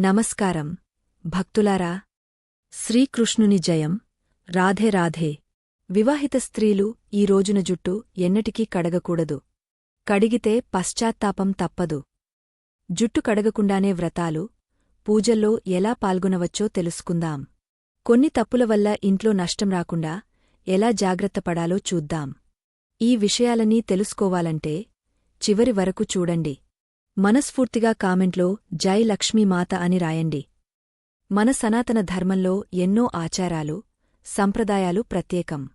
నమస్కారం. భక్తులారా శ్రీకృష్ణుని జయం. రాధే రాధే. వివాహిత స్త్రీలు ఈ రోజున జుట్టు ఎన్నటికీ కడగకూడదు. కడిగితే పశ్చాత్తాపం తప్పదు. జుట్టు కడగకుండానే వ్రతాలు పూజల్లో ఎలా పాల్గొనవచ్చో తెలుసుకుందాం. కొన్ని తప్పుల వల్ల ఇంట్లో నష్టం రాకుండా ఎలా జాగ్రత్త పడాలో చూద్దాం. ఈ విషయాలన్నీ తెలుసుకోవాలంటే చివరి వరకు చూడండి. మనస్ఫూర్తిగా కామెంట్లో జై లక్ష్మీమాత అని రాయండి. మన సనాతన ధర్మంలో ఎన్నో ఆచారాలు సంప్రదాయాలు ప్రత్యేకం.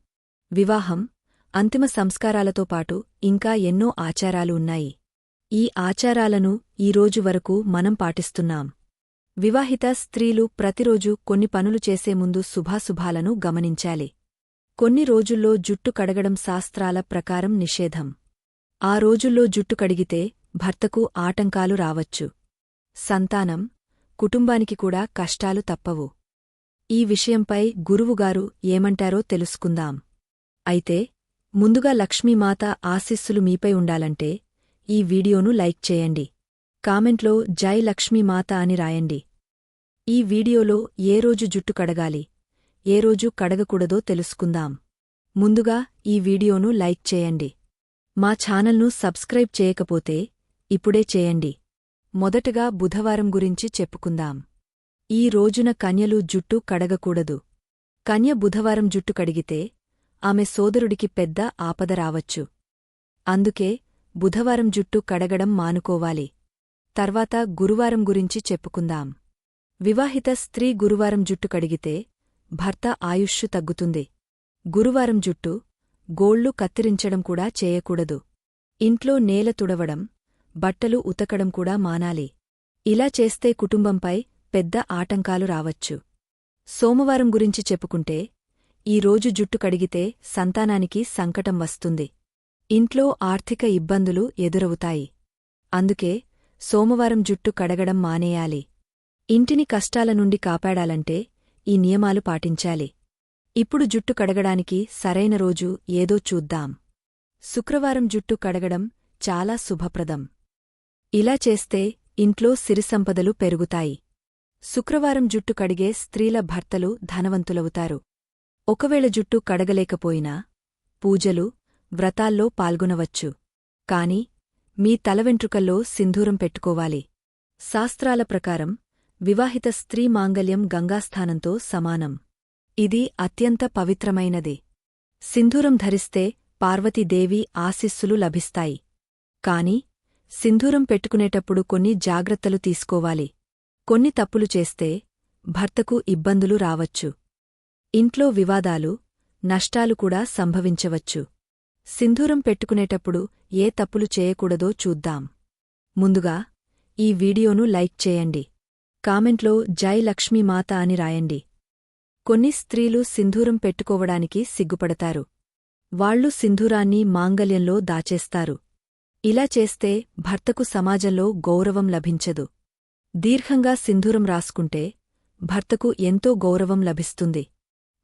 వివాహం అంతిమ సంస్కారాలతో పాటు ఇంకా ఎన్నో ఆచారాలు ఉన్నాయి. ఈ ఆచారాలను ఈరోజు వరకు మనం పాటిస్తున్నాం. వివాహిత స్త్రీలు ప్రతిరోజు కొన్ని పనులు చేసే ముందు శుభాశుభాలను గమనించాలి. కొన్ని రోజుల్లో జుట్టు కడగడం శాస్త్రాల ప్రకారం నిషేధం. ఆ రోజుల్లో జుట్టు కడిగితే భర్తకు ఆటంకాలు రావచ్చు. సంతానం కుటుంబానికి కూడా కష్టాలు తప్పవు. ఈ విషయంపై గురువుగారు ఏమంటారో తెలుసుకుందాం. అయితే ముందుగా లక్ష్మీమాత ఆశీస్సులు మీపై ఉండాలంటే ఈ వీడియోను లైక్ చేయండి. కామెంట్లో జై లక్ష్మీమాత అని రాయండి. ఈ వీడియోలో ఏ రోజు జుట్టు కడగాలి ఏ రోజు కడగకూడదో తెలుసుకుందాం. ముందుగా ఈ వీడియోను లైక్ చేయండి. మా ఛానల్ను సబ్స్క్రైబ్ చేయకపోతే ఇప్పుడే చేయండి. మొదటగా బుధవారం గురించి చెప్పుకుందాం. ఈ రోజున కన్యలు జుట్టు కడగకూడదు. కన్య బుధవారం జుట్టు కడిగితే ఆమె సోదరుడికి పెద్ద ఆపద రావచ్చు. అందుకే బుధవారం జుట్టు కడగడం మానుకోవాలి. తర్వాత గురువారం గురించి చెప్పుకుందాం. వివాహిత స్త్రీ గురువారం జుట్టు కడిగితే భర్త ఆయుష్షు తగ్గుతుంది. గురువారం జుట్టు గోళ్ళు కత్తిరించడం కూడా చేయకూడదు. ఇంట్లో నేల తుడవడం బట్టలు ఉతకడం కూడా మానాలి. ఇలా చేస్తే కుటుంబంపై పెద్ద ఆటంకాలు రావచ్చు. సోమవారం గురించి చెప్పుకుంటే ఈ రోజు జుట్టు కడిగితే సంతానానికి సంకటం వస్తుంది. ఇంట్లో ఆర్థిక ఇబ్బందులు ఎదురవుతాయి. అందుకే సోమవారం జుట్టు కడగడం మానేయాలి. ఇంటిని కష్టాల నుండి కాపాడాలంటే ఈ నియమాలు పాటించాలి. ఇప్పుడు జుట్టు కడగడానికి సరైన రోజు ఏదో చూద్దాం. శుక్రవారం జుట్టు కడగడం చాలా శుభప్రదం. ఇలా చేస్తే ఇంట్లో సిరిసంపదలు పెరుగుతాయి. శుక్రవారం జుట్టు కడిగే స్త్రీల భర్తలు ధనవంతులవుతారు. ఒకవేళ జుట్టు కడగలేకపోయినా పూజలు వ్రతాల్లో పాల్గొనవచ్చు. కాని మీ తలవెంట్రుకల్లో సింధూరం పెట్టుకోవాలి. శాస్త్రాల ప్రకారం వివాహిత స్త్రీ మాంగల్యం గంగాస్థానంతో సమానం. ఇది అత్యంత పవిత్రమైనది. సింధూరం ధరిస్తే పార్వతీదేవి ఆశిస్సులు లభిస్తాయి. కాని సింధూరం పెట్టుకునేటప్పుడు కొన్ని జాగ్రత్తలు తీసుకోవాలి. కొన్ని తప్పులు చేస్తే భర్తకు ఇబ్బందులు రావచ్చు. ఇంట్లో వివాదాలు నష్టాలు కూడా సంభవించవచ్చు. సింధూరం పెట్టుకునేటప్పుడు ఏ తప్పులు చేయకూడదో చూద్దాం. ముందుగా ఈ వీడియోను లైక్ చేయండి. కామెంట్లో జై లక్ష్మీమాత అని రాయండి. కొన్ని స్త్రీలు సింధూరం పెట్టుకోవడానికి సిగ్గుపడతారు. వాళ్ళు సింధూరాన్ని మాంగల్యంలో దాచేస్తారు. ఇలా చేస్తే భర్తకు సమాజంలో గౌరవం లభించదు. దీర్ఘంగా సింధూరం రాసుకుంటే భర్తకు ఎంతో గౌరవం లభిస్తుంది.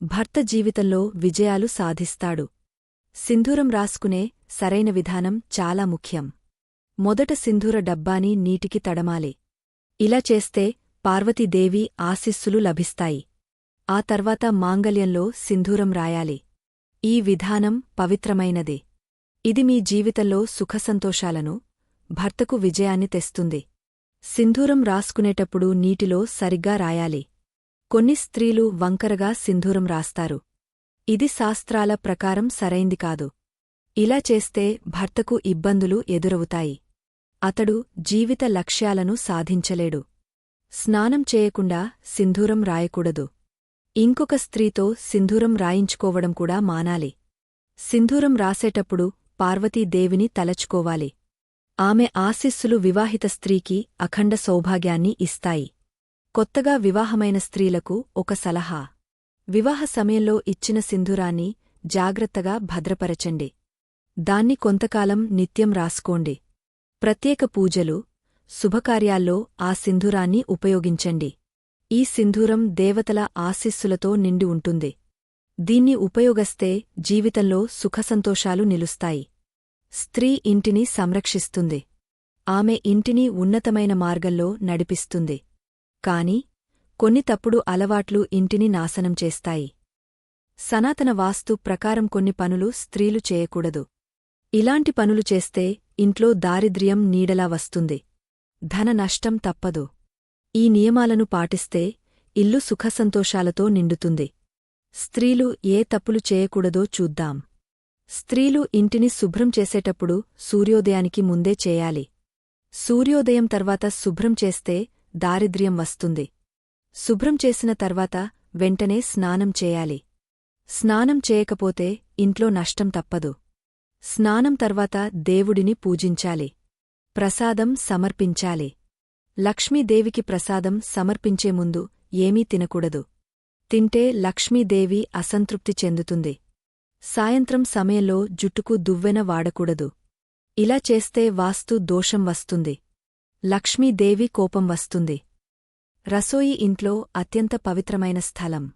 భర్త జీవితంలో విజయాలు సాధిస్తాడు. సింధూరం రాసుకునే సరైన విధానం చాలా ముఖ్యం. మొదట సింధూర డబ్బాని నీటికి తడమాలి. ఇలా చేస్తే పార్వతీదేవి ఆశిస్సులు లభిస్తాయి. ఆ తర్వాత మాంగల్యంలో సింధూరం రాయాలి. ఈ విధానం పవిత్రమైనది. ఇది మీ జీవితంలో సుఖసంతోషాలను భర్తకు విజయాన్ని తెస్తుంది. సింధూరం రాసుకునేటప్పుడు నీటిలో సరిగ్గా రాయాలి. కొన్ని స్త్రీలు వంకరగా సింధూరం రాస్తారు. ఇది శాస్త్రాల ప్రకారం సరైంది కాదు. ఇలా చేస్తే భర్తకు ఇబ్బందులు ఎదురవుతాయి. అతడు జీవిత లక్ష్యాలను సాధించలేడు. స్నానం చేయకుండా సింధూరం రాయకూడదు. ఇంకొక స్త్రీతో సింధూరం రాయించుకోవడం కూడా మానాలి. సింధూరం రాసేటప్పుడు పార్వతీదేవిని తలచుకోవాలి. ఆమె ఆశిస్సులు వివాహిత స్త్రీకి అఖండ సౌభాగ్యాన్ని ఇస్తాయి. కొత్తగా వివాహమైన స్త్రీలకు ఒక సలహా. వివాహ సమయంలో ఇచ్చిన సింధూరాన్ని జాగ్రత్తగా భద్రపరచండి. దాన్ని కొంతకాలం నిత్యం రాసుకోండి. ప్రత్యేక పూజలు శుభకార్యాల్లో ఆ సింధూరాన్ని ఉపయోగించండి. ఈ సింధూరం దేవతల ఆశీస్సులతో నిండి ఉంటుంది. దీన్ని ఉపయోగస్తే జీవితంలో సుఖసంతోషాలు నిలుస్తాయి. స్త్రీ ఇంటిని సంరక్షిస్తుంది. ఆమె ఇంటిని ఉన్నతమైన మార్గంలో నడిపిస్తుంది. కాని కొన్ని తప్పుడు అలవాట్లు ఇంటిని నాశనం చేస్తాయి. సనాతన వాస్తు ప్రకారం కొన్ని పనులు స్త్రీలు చేయకూడదు. ఇలాంటి పనులు చేస్తే ఇంట్లో దారిద్ర్యం నీడలా వస్తుంది. ధన నష్టం తప్పదు. ఈ నియమాలను పాటిస్తే ఇల్లు సుఖసంతోషాలతో నిండుతుంది. స్త్రీలు ఏ తప్పులు చేయకూడదో చూద్దాం. స్త్రీలు ఇంటిని శుభ్రం చేసేటప్పుడు సూర్యోదయానికి ముందే చేయాలి. సూర్యోదయం తర్వాత శుభ్రం చేస్తే దారిద్ర్యం వస్తుంది. శుభ్రం చేసిన తర్వాత వెంటనే స్నానం చేయాలి. స్నానం చేయకపోతే ఇంట్లో నష్టం తప్పదు. స్నానం తర్వాత దేవుడిని పూజించాలి. ప్రసాదం సమర్పించాలి. లక్ష్మీదేవికి ప్రసాదం సమర్పించే ముందు ఏమీ తినకూడదు. తింటే లక్ష్మీదేవి అసంతృప్తి చెందుతుంది. సాయంత్రం సమయంలో జుట్టుకు దువ్వెన వాడకూడదు. ఇలా చేస్తే వాస్తు దోషం వస్తుంది. లక్ష్మీదేవి కోపం వస్తుంది. రసోయి ఇంట్లో అత్యంత పవిత్రమైన స్థలం.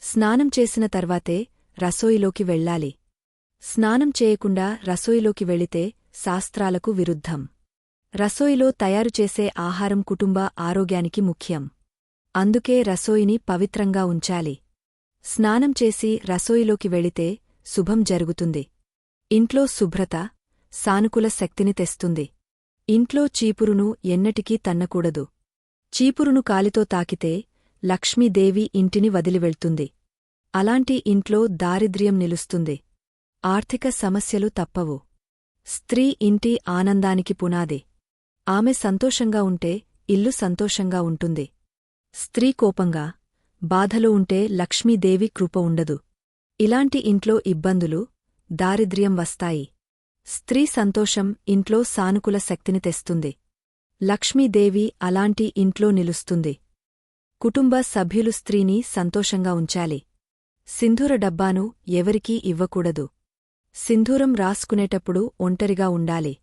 స్నానం చేసిన తర్వాతే రసోయిలోకి వెళ్ళాలి. స్నానం చేయకుండా రసోయిలోకి వెళితే శాస్త్రాలకు విరుద్ధం. రసోయిలో తయారుచేసే ఆహారం కుటుంబ ఆరోగ్యానికి ముఖ్యం. అందుకే రసోయిని పవిత్రంగా ఉంచాలి. స్నానం చేసి రసోయిలోకి వెళితే శుభం జరుగుతుంది. ఇంట్లో శుభ్రత సానుకూల శక్తిని తెస్తుంది. ఇంట్లో చీపురును ఎన్నటికీ తన్నకూడదు. చీపురును కాలితో తాకితే లక్ష్మీదేవి ఇంటిని వదిలివెళ్తుంది. అలాంటి ఇంట్లో దారిద్ర్యం నిలుస్తుంది. ఆర్థిక సమస్యలు తప్పవు. స్త్రీ ఇంటి ఆనందానికి పునాది. ఆమె సంతోషంగా ఉంటే ఇల్లు సంతోషంగా ఉంటుంది. స్త్రీ కోపంగా బాధలో ఉంటే లక్ష్మీదేవి కృప ఉండదు. ఇలాంటి ఇంట్లో ఇబ్బందులు దారిద్ర్యం వస్తాయి. స్త్రీ సంతోషం ఇంట్లో సానుకూల శక్తిని తెస్తుంది. లక్ష్మీదేవి అలాంటి ఇంట్లో నిలుస్తుంది. కుటుంబ సభ్యులు స్త్రీని సంతోషంగా ఉంచాలి. సింధూర డబ్బాను ఎవరికీ ఇవ్వకూడదు. సింధూరం రాసుకునేటప్పుడు ఒంటరిగా ఉండాలి.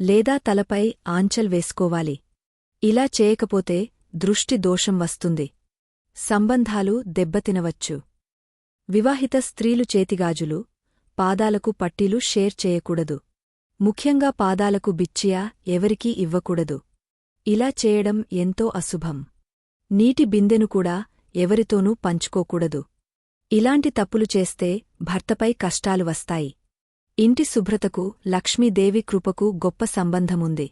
లేదా తలపై ఆంచల్ వేసుకోవాలి. ఇలా చేయకపోతే దృష్టి దోషం వస్తుంది. సంబంధాలు దెబ్బతినవచ్చు. వివాహిత స్త్రీలు చేతిగాజులు పాదాలకు పట్టీలు షేర్ చేయకూడదు. ముఖ్యంగా పాదాలకు బిచ్చియా ఎవరికీ ఇవ్వకూడదు. ఇలా చేయడం ఎంతో అశుభం. నీటి బిందెను కూడా ఎవరితోనూ పంచుకోకూడదు. ఇలాంటి తప్పులు చేస్తే భర్తపై కష్టాలు వస్తాయి. ఇంటి శుభ్రతకు లక్ష్మీదేవి కృపకు గొప్ప సంబంధముంది.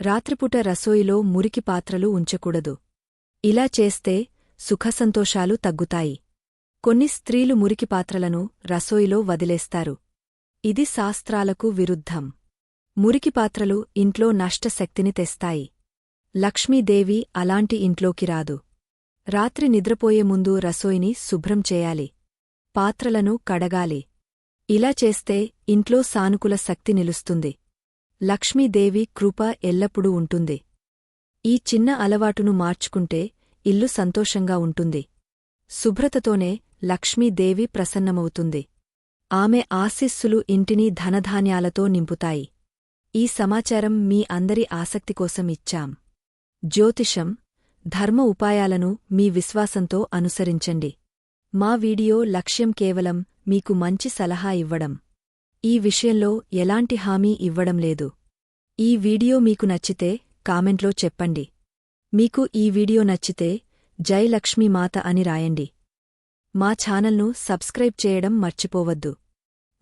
రాత్రిపూట రసోయిలో మురికి పాత్రలు ఉంచకూడదు. ఇలా చేస్తే సుఖసంతోషాలు తగ్గుతాయి. కొన్ని స్త్రీలు మురికి పాత్రలను రసోయిలో వదిలేస్తారు. ఇది శాస్త్రాలకు విరుద్ధం. మురికి పాత్రలు ఇంట్లో నష్టశక్తిని తెస్తాయి. లక్ష్మీదేవి అలాంటి ఇంట్లోకి రాదు. రాత్రి నిద్రపోయే ముందు రసోయిని శుభ్రం చేయాలి. పాత్రలను కడగాలి. ఇలా చేస్తే ఇంట్లో సానుకూల శక్తి నిలుస్తుంది. లక్ష్మీదేవి కృప ఎల్లప్పుడూ ఉంటుంది. ఈ చిన్న అలవాటును మార్చుకుంటే ఇల్లు సంతోషంగా ఉంటుంది. శుభ్రతతోనే లక్ష్మీదేవి ప్రసన్నమవుతుంది. ఆమె ఆశీస్సులు ఇంటిని ధనధాన్యాలతో నింపుతాయి. ఈ సమాచారం మీ అందరి ఆసక్తి కోసం ఇచ్చాం. జ్యోతిషం ధర్మ ఉపాయాలను మీ విశ్వాసంతో అనుసరించండి. మా వీడియో లక్ష్యం కేవలం మీకు మంచి సలహా ఇవ్వడం. ఈ విషయంలో ఎలాంటి హామీ ఇవ్వడం లేదు. ఈ వీడియో మీకు నచ్చితే కామెంట్లో చెప్పండి. మీకు ఈ వీడియో నచ్చితే జై లక్ష్మీమాత అని రాయండి. మా ఛానల్ను సబ్స్క్రైబ్ చేయడం మర్చిపోవద్దు.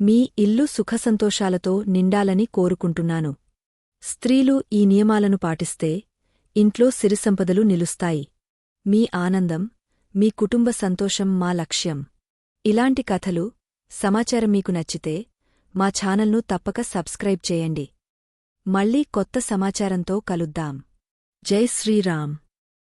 మీ ఇల్లు సుఖసంతోషాలతో నిండాలని కోరుకుంటున్నాను. స్త్రీలు ఈ నియమాలను పాటిస్తే ఇంట్లో సిరిసంపదలు నిలుస్తాయి. మీ ఆనందం మీ కుటుంబ సంతోషం మా లక్ష్యం. ఇలాంటి కథలు సమాచారం మీకు నచ్చితే మా ఛానల్ను తప్పక సబ్స్క్రైబ్ చేయండి. మళ్ళీ కొత్త సమాచారంతో కలుద్దాం. జై శ్రీరామ్.